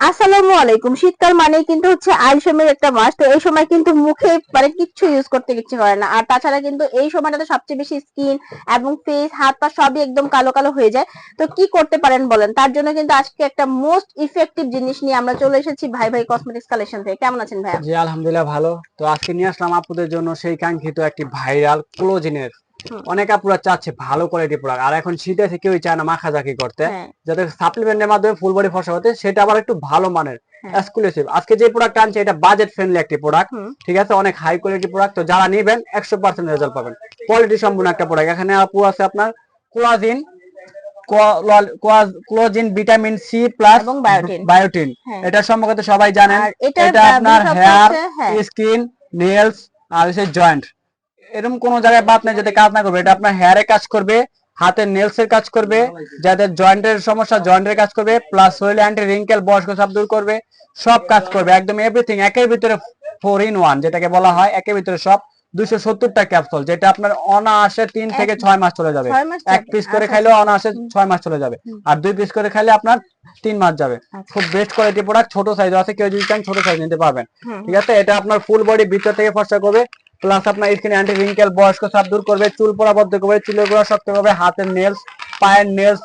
আসসালামু আলাইকুম। শীতকাল মানে কিন্তু হচ্ছে আইসমের একটা মাস, তো এই সময় কিন্তু মুখে মানে কিচ্ছু ইউজ করতে ইচ্ছে করে না। আর তাছাড়া কিন্তু এই সময়টাতে সবচেয়ে বেশি স্কিন এবং ফেস হাত পা সবই একদম কালো কালো হয়ে যায়। তো কি করতে পারেন বলেন? তার জন্য কিন্তু আজকে একটা মোস্ট ইফেক্টিভ জিনিস নিয়ে আমরা চলে এসেছি ভাই ভাই কসমেটিক্স কালেকশন থেকে। কেমন আছেন ভাই জি, আলহামদুলিল্লাহ ভালো। তো আজকে নিয়ে আসলাম আপুদের জন্য সেই কাঙ্ক্ষিত একটি ভাইরাল ক্লোজিনের। অনেক আপুরা চাচ্ছে ভালো কোয়ালিটি প্রোডাক্ট আর এখন শীতে থেকে কেউই চায় না মাখাজাকি করতে। হ্যাঁ। যাতে সাপ্লিমেন্টের মাধ্যমে ফুল বডি ফসা হতে সেটা আবার একটু ভালো মানের হ্যাঁ। এক্সক্লুসিভ আজকে যে প্রোডাক্ট আনছে এটা বাজেট ফ্রেন্ডলি একটি প্রোডাক্ট ঠিক আছে? অনেক হাই কোয়ালিটি প্রোডাক্ট তো যারা নেবেন একশো পার্সেন্ট রেজাল্ট পাবেন। কোয়ালিটি সম্পূর্ণ একটা প্রোডাক্ট এখানে আপু আছে আপনার কোলাজিন ক্লোজিন ভিটামিন সি প্লাস এবং বায়োটিন। বায়োটিন হ্যাঁ। এটা সম্পর্কে সবাই জানেন। এটা আপনার হেয়ার হ্যাঁ। স্কিন নেলস আর হচ্ছে জয়েন্ট এরকম কোন জায়গায় বাদ নেই যাতে কাজ না করবে। এটা আপনার হেয়ারে কাজ করবে হাতের নেলস এর কাজ করবে যাদের জয়েন্টের সমস্যা জয়েন্টের কাজ করবে প্লাস শরীরে অ্যান্টি রিঙ্কেল বয়স্ক সব দূর করবে সব কাজ করবে একদম এভরিথিং একের ভিতরে ফোর ইন ওয়ান যেটাকে বলা হয় একের ভিতরে সব দুশো সত্তরটা ক্যাপসুল যেটা আপনার অনায়াসে তিন থেকে ছয় মাস চলে যাবে। এক পিস করে আচ্ছা, খাইলেও অনায়াসে ছয় মাস চলে যাবে। আর দুই পিস করে খাইলে আপনার তিন মাস যাবে। আচ্ছা। খুব বেস্ট কোয়ালিটি প্রোডাক্ট ছোট সাইজ আছে কেউ যদি চান ছোট সাইজ নিতে পারবেন। ঠিক আছে? এটা আপনার ফুল বডি ভিতর থেকে ফর্সা করবে প্লাস আপনার স্কিন অ্যান্টি রিঙ্কেল বয়স্ক সব দূর করবে চুল পড়া বদ্ধ করবে চুলের গোড়া শক্ত করবে হাতের নেলস পায়ের নেলস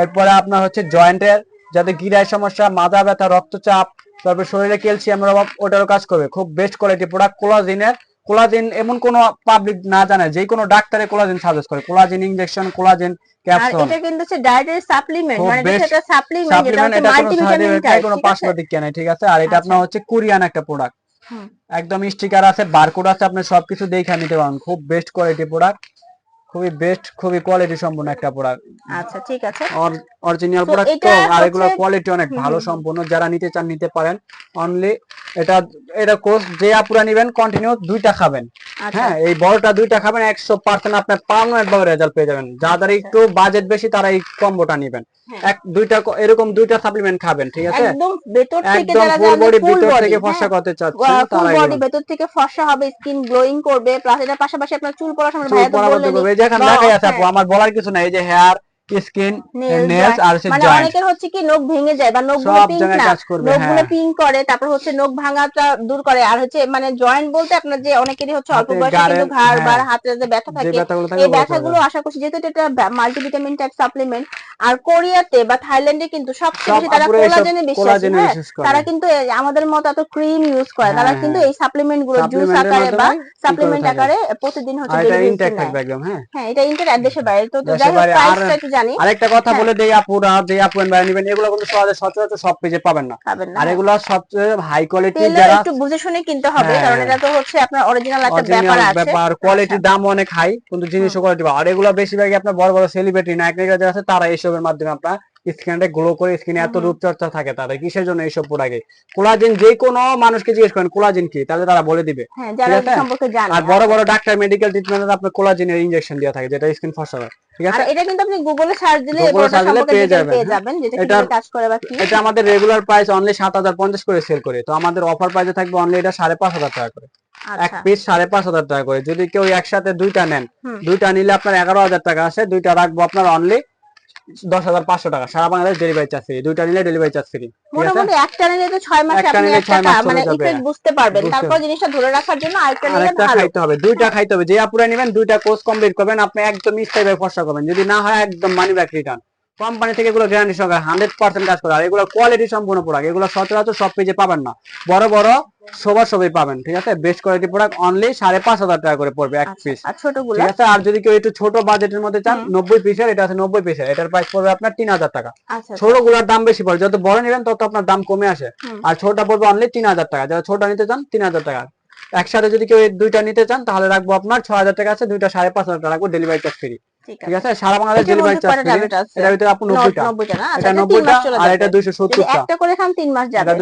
এরপরে আপনার হচ্ছে জয়েন্টের যাতে গিরায় সমস্যা মাজা ব্যথা রক্তচাপ তারপর শরীরে ক্যালসিয়ামের অভাব ওটারও কাজ করবে। খুব বেস্ট কোয়ালিটি প্রোডাক্ট কোলাজিনের কোলাজিন এমন কোন পাবলিক না জানে যে কোনো ডাক্তারে কোলাজিন সাজেস্ট করে। কোলাজিন ইনজেকশন কোলাজিন ক্যাপসুল এটা কিন্তু হচ্ছে ডায়েটের সাপ্লিমেন্ট মানে এটা সাপ্লিমেন্ট যেটা সাপ্লিমেন্ট এটা মাল্টিভিটামিন কোনো পার্শ্ব প্রতিক্রিয়া নাই ঠিক আছে? আর এটা আপনার আচ্ছা। হচ্ছে কোরিয়ান একটা প্রোডাক্ট। একদম স্টিকার আছে বারকোড আছে আপনি সবকিছু দেখে নিতে পারেন খুব বেস্ট কোয়ালিটি প্রোডাক্ট খুবই বেস্ট খুবই কোয়ালিটি সম্পূর্ণ একটা প্রোডাক্ট আচ্ছা ঠিক আছে। অরিজিনাল প্রোডাক্ট তো আর এগুলো কোয়ালিটি অনেক ভালো হুম। যারা নিতে চান নিতে পারেন। অনলি এটা এটা কোর্স যে আপুরা নিবেন কন্টিনিউ দুইটা খাবেন। আচ্ছা। হ্যাঁ এই বড়টা দুইটা খাবেন একশো পার্সেন্ট আপনার পার্মানেন্ট ভাবে রেজাল্ট পেয়ে যাবেন। যাদের আচ্ছা। একটু বাজেট বেশি তারা এই কম্বোটা নিবেন। হ্যাঁ। এক দুইটা এরকম দুইটা সাপ্লিমেন্ট খাবেন ঠিক আছে? একদম ভেতর থেকে যারা ফুল বডি ভিতর থেকে ফর্সা করতে চাচ্ছেন ফুল বডি ভেতর থেকে ফর্সা হবে স্কিন গ্লোয়িং করবে প্লাস এটার পাশাপাশি আপনার চুল পড়া সময় ভাইয়া তো করবে যেখানে বা- দেখাই আছে আপু হ্যাঁ। আমার বলার কিছু নাই এই যে হেয়ার স্কিন নেলস আর হচ্ছে মানে অনেকের হচ্ছে কি নখ ভেঙে যায় বা নখগুলো সব পিঙ্ক জায়গায় না। কাজ করবে নখগুলো হ্যাঁ। পিঙ্ক করে তারপর হচ্ছে নখ ভাঙাটা দূর করে। আর হচ্ছে মানে জয়েন্ট বলতে আপনার যে অনেকেরই হচ্ছে অল্প বয়সে কিন্তু ঘাড় বা হ্যাঁ। হাতে যে ব্যথা থাকে এই ব্যথাগুলো আশা করছি যেহেতু এটা মাল্টিভিটামিন টাইপ সাপ্লিমেন্ট আর কোরিয়াতে বা থাইল্যান্ডে কিন্তু সবচেয়ে সব বেশি তারা কোলাজেনে বিশ্বাসী হ্যাঁ। তারা কিন্তু আমাদের মত এত ক্রিম ইউজ করে। তারা হ্যাঁ, কিন্তু হ্যাঁ। এই সাপ্লিমেন্টগুলো জুস আকারে বা সাপ্লিমেন্ট আকারে প্রতিদিন হচ্ছে এটা ইনটেক। থাকবে একদম হ্যাঁ। হ্যাঁ এটা ইন্টার দেশের বাইরে। তো তো যাই হোক প্রাইসটা একটু জানি। আরেকটা কথা হ্যাঁ। বলে দেই আপুরা যে আপু ভাই নেবেন এগুলো কিন্তু সহজে সচরাচর সব পেজে পাবেন না। আর এগুলো সবচেয়ে হাই কোয়ালিটি যারা একটু বুঝে শুনে কিনতে হবে হ্যাঁ, কারণ। এটা তো হচ্ছে আপনার অরিজিনাল একটা ব্যাপার আছে। ব্যাপার কোয়ালিটির দাম অনেক হাই কিন্তু জিনিসও কোয়ালিটি আর এগুলো বেশিরভাগই আপনার বড় বড় সেলিব্রিটি নায়ক নায়িকা যারা আছে তারা এইসবের মাধ্যমে আপনার স্কিনটা গ্লো করে স্কিনে এত। রূপচর্চা থাকে তাদের কিসের জন্য এইসব প্রোডাক্টে কোলাজেন যে কোনো মানুষকে জিজ্ঞেস করেন কোলাজেন কি? তাহলে তারা বলে দিবে। হ্যাঁ আর বড় বড় ডাক্তার মেডিকেল ট্রিটমেন্টে আপনার কোলাজেনের ইনজেকশন দেওয়া থাকে যেটা স্কিন ফর্সা হয় ঠিক আর আছে এটা কিন্তু আপনি গুগলে সার্চ দিলে পেয়ে যাবেন, হ্যাঁ। যাবেন যেটা কাজ করে বা কি। এটা আমাদের রেগুলার প্রাইস অনলি সাত হাজার পঞ্চাশ করে সেল করে। তো আমাদের অফার প্রাইসে থাকবে অনলি এটা সাড়ে পাঁচ হাজার টাকা করে। এক আচ্ছা। পিস সাড়ে পাঁচ হাজার টাকা করে। যদি কেউ একসাথে দুইটা নেন দুইটা নিলে আপনার এগারো হাজার টাকা আসে দুইটা রাখব আপনার অনলি দশ হাজার পাঁচশো টাকা। সারা বাংলাদেশ ডেলিভারি চার্জ ফ্রি দুইটা নিলে ডেলিভারি চার্জ ফ্রি মোটামুটি একটা নিলে তো ছয় মাসে আপনি একটা মানে ইফেক্ট বুঝতে পারবেন। তারপর জিনিসটা ধরে রাখার জন্য আরেকটা নিলে ভালো। খাইতে হবে। দুইটা খাইতে হবে। যে আপুরা নেবেন দুইটা কোর্স কমপ্লিট করবেন। আপনি একদম স্থায়ী ফর্সা করবেন। যদি না হয় একদম মানি ব্যাক রিটার্ন কোম্পানি থেকে এগুলো গ্যারান্টি সহকারে হান্ড্রেড পার্সেন্ট কাজ করে। আর এগুলো কোয়ালিটি সম্পূর্ণ প্রোডাক্ট এগুলো সচরাচর সব পেজে পাবেন না। বড় বড় সবার সবাই পাবেন ঠিক আছে? বেস্ট কোয়ালিটি প্রোডাক্ট অনলি সাড়ে পাঁচ হাজার টাকা করে পড়বে এক আচ্ছা, পিস আর ঠিক আছে? আর যদি কেউ একটু ছোট বাজেটের মধ্যে চান নব্বই পিসের এটা আছে নব্বই পিসের এটার প্রাইস পড়বে আপনার তিন হাজার টাকা। আচ্ছা ছোটগুলার দাম বেশি পড়ে যত বড় নেবেন তত আপনার দাম কমে আসে। আর ছোটটা পড়বে অনলি তিন হাজার টাকা। যারা ছোটটা নিতে চান তিন হাজার টাকা। একসাথে যদি কেউ দুইটা নিতে চান তাহলে রাখব আপনার ছ হাজার টাকা আছে দুইটা সাড়ে পাঁচ হাজার টাকা রাখব ডেলিভারি চার্জ ফ্রি ঠিক আছে? সারা বাংলাদেশ ডেলিভারি চার্জ ফ্রি? এটার ভিতরে আপনি নব্বইটা নব্বইটা। না? আচ্ছা এটা এটা তিন নব্বইটা মাস চলে আর এটা দুইশো যদি সত্তরটা একটা করে খান তিন মাস যাবে। এটা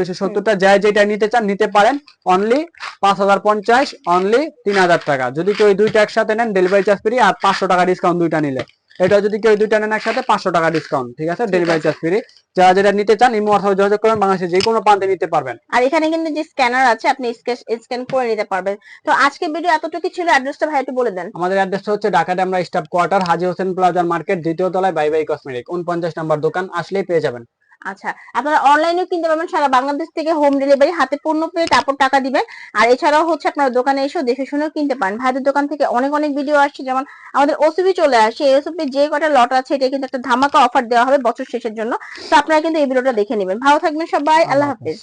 যেটা নিতে চান নিতে পারেন। অনলি পাঁচ হাজার পঞ্চাশ অনলি তিন হাজার টাকা। যদি কেউ দুইটা একসাথে নেন ডেলিভারি চার্জ ফ্রি আর পাঁচশো টাকা ডিসকাউন্ট দুইটা নিলে। এটা যদি কেউ দুইটা নেন একসাথে পাঁচশো টাকা ডিসকাউন্ট ঠিক আছে? ডেলিভারি চার্জ ফ্রি যারা যেটা নিতে চান ইমো অথবা যোগাযোগ করেন বাংলাদেশের যে কোনো প্রান্তে নিতে পারবেন। আর এখানে কিন্তু যে স্ক্যানার আছে আপনি স্ক্যান করে নিতে পারবেন। তো আজকে ভিডিও এতটুকু ছিল অ্যাড্রেসটা ভাই একটু বলে দেন। আমাদের অ্যাড্রেসটা হচ্ছে ঢাকাতে আমরা স্টাফ কোয়ার্টার হাজি হোসেন প্লাজার মার্কেট দ্বিতীয় তলায় বাই বাই কসমেটিক উনপঞ্চাশ নাম্বার দোকান আসলেই পেয়ে যাবেন। আচ্ছা আপনারা অনলাইনেও কিনতে পারবেন সারা বাংলাদেশ থেকে হোম ডেলিভারি হাতে পণ্য পেয়ে তারপর টাকা দিবেন। আর এছাড়াও হচ্ছে আপনারা দোকানে এসেও দেখে শুনেও কিনতে পারেন। ভাইদের দোকান থেকে অনেক অনেক ভিডিও আসছে যেমন আমাদের ওসিপি চলে আসে এই ওসিপি যে কটা লট আছে এটা কিন্তু একটা ধামাকা অফার দেওয়া হবে বছর শেষের জন্য। তো আপনারা কিন্তু এই ভিডিওটা দেখে নেবেন। ভালো থাকবেন সবাই আল্লাহ হাফেজ।